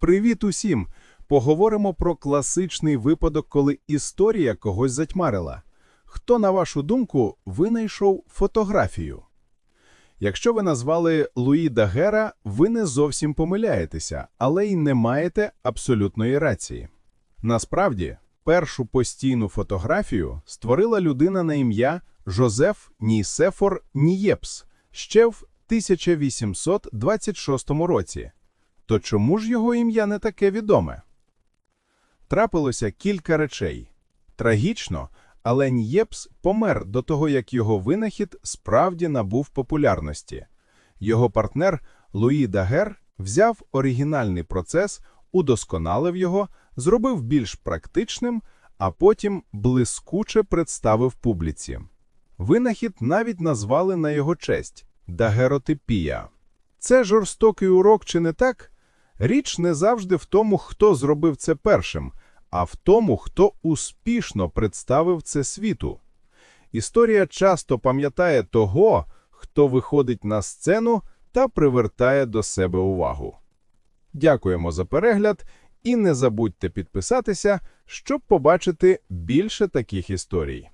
Привіт усім! Поговоримо про класичний випадок, коли історія когось затьмарила. Хто, на вашу думку, винайшов фотографію? Якщо ви назвали Луї Дагера, ви не зовсім помиляєтеся, але й не маєте абсолютної рації. Насправді, першу постійну фотографію створила людина на ім'я Жозеф Нійсефор Нієпс ще в 1826 році. То чому ж його ім'я не таке відоме? Трапилося кілька речей. Трагічно, але Ньєпс помер до того, як його винахід справді набув популярності. Його партнер Луї Дагер взяв оригінальний процес, удосконалив його, зробив більш практичним, а потім блискуче представив публіці. Винахід навіть назвали на його честь – дагеротипія. Це жорстокий урок чи не так? Річ не завжди в тому, хто зробив це першим, а в тому, хто успішно представив це світу. Історія часто пам'ятає того, хто виходить на сцену та привертає до себе увагу. Дякуємо за перегляд і не забудьте підписатися, щоб побачити більше таких історій.